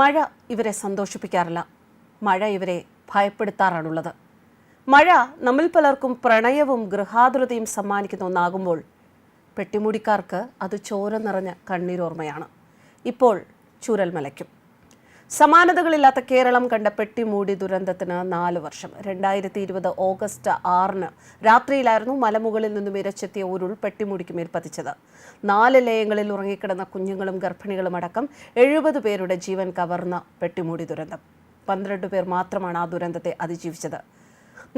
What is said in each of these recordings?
മഴ ഇവരെ സന്തോഷിപ്പിക്കാറില്ല. മഴ ഇവരെ ഭയപ്പെടുത്താറാണുള്ളത്. മഴ നമ്മിൽ പലർക്കും പ്രണയവും ഗൃഹാതുരതയും സമ്മാനിക്കുന്ന ഒന്നാകുമ്പോൾ പെട്ടിമുടിക്കാർക്ക് അത് ചോര നിറഞ്ഞ കണ്ണീരോർമ്മയാണ്. ഇപ്പോൾ ചുരൽമലയ്ക്കും. സമാനതകളില്ലാത്ത കേരളം കണ്ട പെട്ടിമൂടി ദുരന്തത്തിന് നാല് വർഷം. രണ്ടായിരത്തി ഇരുപത് ഓഗസ്റ്റ് ആറിന് രാത്രിയിലായിരുന്നു മലമുകളിൽ നിന്നും ഇരച്ചെത്തിയ ഉരുൾ പെട്ടിമുടിക്ക് മേൽ പതിച്ചത് നാല് ലയങ്ങളിൽ ഉറങ്ങിക്കിടന്ന കുഞ്ഞുങ്ങളും ഗർഭിണികളും അടക്കം എഴുപത് പേരുടെ ജീവൻ കവർന്ന പെട്ടിമൂടി ദുരന്തം. പന്ത്രണ്ട് പേർ മാത്രമാണ് ആ ദുരന്തത്തെ അതിജീവിച്ചത്.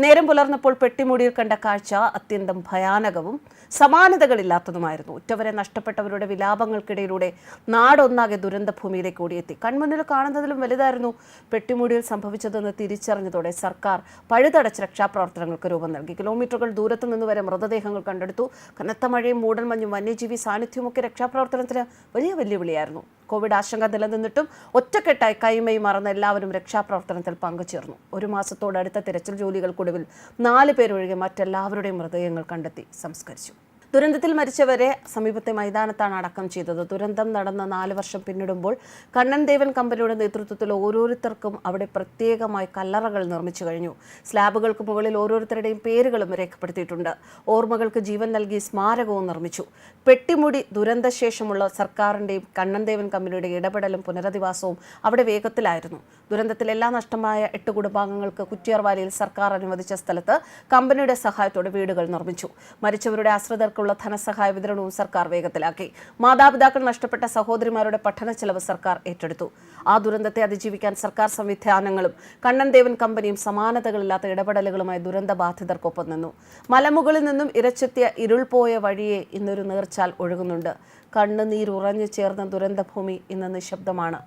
നേരം പുലർന്നപ്പോൾ പെട്ടിമുടിയിൽ കണ്ട കാഴ്ച അത്യന്തം ഭയാനകവും സമാനതകളില്ലാത്തതുമായിരുന്നു. ഉറ്റവരെ നഷ്ടപ്പെട്ടവരുടെ വിലാപങ്ങൾക്കിടയിലൂടെ നാടൊന്നാകെ ദുരന്തഭൂമിയിലേക്ക് ഓടിയെത്തി. കൺമുന്നിൽ കാണുന്നതിലും വലുതായിരുന്നു പെട്ടിമുടിയിൽ സംഭവിച്ചതെന്ന് തിരിച്ചറിഞ്ഞതോടെ സർക്കാർ പഴുതടച്ച രക്ഷാപ്രവർത്തനങ്ങൾക്ക് രൂപം നൽകി. കിലോമീറ്ററുകൾ ദൂരത്തു നിന്ന് വരെ മൃതദേഹങ്ങൾ കണ്ടെടുത്തു. കനത്ത മഴയും മൂടൽമഞ്ഞും വന്യജീവി സാന്നിധ്യവുമൊക്കെ രക്ഷാപ്രവർത്തനത്തിന് വലിയ വെല്ലുവിളിയായിരുന്നു. കോവിഡ് ആശങ്ക നിലനിന്നിട്ടും ഒറ്റക്കെട്ടായി കൈമൈ മറന്ന എല്ലാവരും രക്ഷാപ്രവർത്തനത്തിൽ പങ്കുചേർന്നു. ഒരു മാസത്തോടടുത്ത തിരച്ചിൽ ജോലികൾക്കൊടുവിൽ നാല് പേരൊഴികെ മറ്റെല്ലാവരുടെയും മൃതദേഹങ്ങൾ കണ്ടെത്തി സംസ്കരിച്ചു. ദുരന്തത്തിൽ മരിച്ചവരെ സമീപത്തെ മൈതാനത്താണ് അടക്കം ചെയ്തത്. ദുരന്തം നടന്ന നാല് വർഷം പിന്നിടുമ്പോൾ കണ്ണൻ ദേവൻ കമ്പനിയുടെ നേതൃത്വത്തിൽ ഓരോരുത്തർക്കും അവിടെ പ്രത്യേകമായി കല്ലറകൾ നിർമ്മിച്ചു കഴിഞ്ഞു. സ്ലാബുകൾക്ക് മുകളിൽ ഓരോരുത്തരുടെയും പേരുകളും രേഖപ്പെടുത്തിയിട്ടുണ്ട്. ഓർമ്മകൾക്ക് ജീവൻ നൽകി സ്മാരകവും നിർമ്മിച്ചു. പെട്ടിമുടി ദുരന്തശേഷമുള്ള സർക്കാരിന്റെയും കണ്ണൻ ദേവൻ കമ്പനിയുടെ ഇടപെടലും പുനരധിവാസവും അവിടെ വേഗത്തിലായിരുന്നു. ദുരന്തത്തിൽ എല്ലാ നഷ്ടമായ എട്ട് കുടുംബാംഗങ്ങൾക്ക് കുറ്റിയാർവാലിയിൽ സർക്കാർ അനുവദിച്ച സ്ഥലത്ത് കമ്പനിയുടെ സഹായത്തോടെ വീടുകൾ നിർമ്മിച്ചു. മരിച്ചവരുടെ ആശ്രിതർക്കുള്ള ധനസഹായ വിതരണവും സർക്കാർ വേഗത്തിലാക്കി. മാതാപിതാക്കൾ നഷ്ടപ്പെട്ട സഹോദരിമാരുടെ പഠന ചെലവ് സർക്കാർ ഏറ്റെടുത്തു. ആ ദുരന്തത്തെ അതിജീവിക്കാൻ സർക്കാർ സംവിധാനങ്ങളും കണ്ണൻ ദേവൻ കമ്പനിയും സമാനതകളില്ലാത്ത ഇടപെടലുകളുമായി ദുരന്ത ബാധിതർക്കൊപ്പം നിന്നു. മലമുകളിൽ നിന്നും ഇരച്ചെത്തിയ ഇരുൾ പോയ വഴിയെ ഇന്നൊരു നേർച്ചാൽ ഒഴുകുന്നുണ്ട്. കണ്ണുനീരുറഞ്ഞു ചേർന്ന ദുരന്തഭൂമി ഇന്ന് നിശബ്ദമാണ്.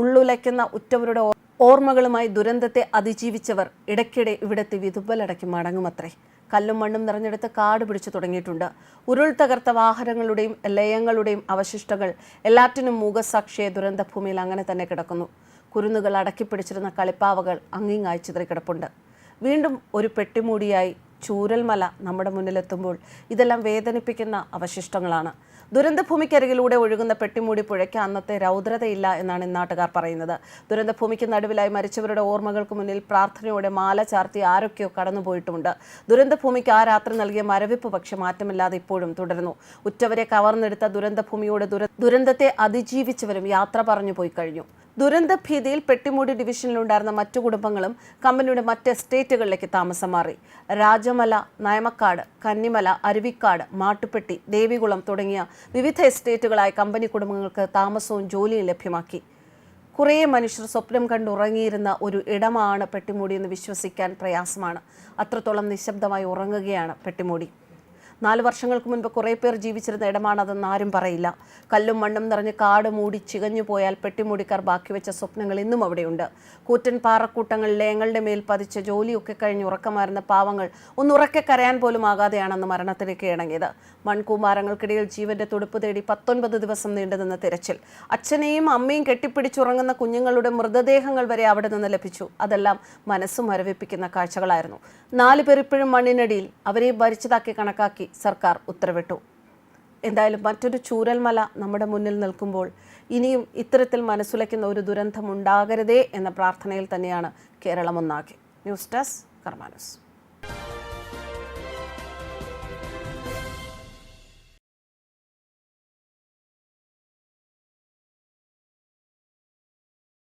ഉള്ളുലയ്ക്കുന്ന ഉറ്റവരുടെ ഓർമ്മകളുമായി ദുരന്തത്തെ അതിജീവിച്ചവർ ഇടയ്ക്കിടെ ഇവിടത്തെ വിതുമ്പലടക്കി മടങ്ങുമത്രേ. കല്ലും മണ്ണും നിറഞ്ഞെടുത്ത് കാട് പിടിച്ചു തുടങ്ങിയിട്ടുണ്ട്. ഉരുൾ തകർത്ത വാഹനങ്ങളുടെയും ലയങ്ങളുടെയും അവശിഷ്ടങ്ങൾ എല്ലാറ്റിനും മൂകസാക്ഷിയെ ദുരന്തഭൂമിയിൽ അങ്ങനെ തന്നെ കിടക്കുന്നു. കുരുന്നുകൾ അടക്കിപ്പിടിച്ചിരുന്ന കളിപ്പാവകൾ അങ്ങിങ്ങായി ചിതറിക്കിടപ്പുണ്ട്. വീണ്ടും ഒരു പെട്ടിമൂടിയായി ചൂരൽമല നമ്മുടെ മുന്നിലെത്തുമ്പോൾ ഇതെല്ലാം വേദനിപ്പിക്കുന്ന അവശിഷ്ടങ്ങളാണ്. ദുരന്തഭൂമിക്കരികിലൂടെ ഒഴുകുന്ന പെട്ടിമൂടി പുഴയ്ക്ക് അന്നത്തെ രൗദ്രതയില്ല എന്നാണ് ഇന്നാട്ടുകാർ പറയുന്നത്. ദുരന്തഭൂമിക്ക് നടുവിലായി മരിച്ചവരുടെ ഓർമ്മകൾക്ക് മുന്നിൽ പ്രാർത്ഥനയോടെ മാല ചാർത്തി ആരൊക്കെയോ കടന്നുപോയിട്ടുമുണ്ട് ദുരന്തഭൂമിക്ക് ആ രാത്രി നൽകിയ മരവിപ്പ് പക്ഷെ മാറ്റമില്ലാതെ ഇപ്പോഴും തുടരുന്നു. ഉറ്റവരെ കവർന്നെടുത്ത ദുരന്തഭൂമിയോട് ദുര ദുരന്തത്തെ അതിജീവിച്ചവരും യാത്ര പറഞ്ഞു പോയി കഴിഞ്ഞു. ദുരന്ത ഭീതിയിൽ പെട്ടിമൂടി ഡിവിഷനിലുണ്ടായിരുന്ന മറ്റു കുടുംബങ്ങളും കമ്പനിയുടെ മറ്റ് എസ്റ്റേറ്റുകളിലേക്ക് താമസം മാറി. രാജമല നയമക്കാട് കന്നിമല അരുവിക്കാട് മാട്ടുപ്പെട്ടി ദേവികുളം തുടങ്ങിയ വിവിധ എസ്റ്റേറ്റുകളായ കമ്പനി കുടുംബങ്ങൾക്ക് താമസവും ജോലിയും ലഭ്യമാക്കി. കുറേ മനുഷ്യർ സ്വപ്നം കണ്ടുറങ്ങിയിരുന്ന ഒരു ഇടമാണ് പെട്ടിമൂടി എന്ന് വിശ്വസിക്കാൻ പ്രയാസമാണ്. അത്രത്തോളം നിശബ്ദമായി ഉറങ്ങുകയാണ് പെട്ടിമൂടി. നാല് വർഷങ്ങൾക്ക് മുൻപ് കുറേ പേർ ജീവിച്ചിരുന്ന ഇടമാണതെന്ന് ആരും പറയില്ല. കല്ലും മണ്ണും നിറഞ്ഞ് കാട് മൂടി ചികഞ്ഞു പോയാൽ പെട്ടിമൂടിക്കാർ ബാക്കി വെച്ച സ്വപ്നങ്ങൾ ഇന്നും അവിടെയുണ്ട്. കൂറ്റൻ പാറക്കൂട്ടങ്ങൾ ലയങ്ങളുടെ മേൽ പതിച്ച ജോലിയൊക്കെ കഴിഞ്ഞ് ഉറക്കമായിരുന്ന പാവങ്ങൾ ഒന്ന് ഉറക്കെ കരയാൻ പോലും ആകാതെയാണെന്ന് മരണത്തിലേക്ക് ഇണങ്ങിയത്. മൺകൂമാരങ്ങൾക്കിടയിൽ ജീവന്റെ തുടുപ്പ് തേടി പത്തൊൻപത് ദിവസം നീണ്ടുനിന്ന തിരച്ചിൽ. അച്ഛനെയും അമ്മയും കെട്ടിപ്പിടിച്ചുറങ്ങുന്ന കുഞ്ഞുങ്ങളുടെ മൃതദേഹങ്ങൾ വരെ അവിടെ നിന്ന് ലഭിച്ചു. അതെല്ലാം മനസ്സ് മരവിപ്പിക്കുന്ന കാഴ്ചകളായിരുന്നു. നാല് പേർ ഇപ്പോഴും മണ്ണിനടിയിൽ. അവരെ ഭരിച്ചതാക്കി കണക്കാക്കി. സർക്കാർ ഉത്തരവിട്ടു. എന്തായാലും മറ്റൊരു ചൂരൽമല നമ്മുടെ മുന്നിൽ നിൽക്കുമ്പോൾ ഇനിയും ഇത്തരത്തിൽ മനസ്സുലയ്ക്കുന്ന ഒരു ദുരന്തം ഉണ്ടാകരുതേ എന്ന പ്രാർത്ഥനയിൽ തന്നെയാണ് കേരളം ഒന്നാകെ. News desk കർമാനസ്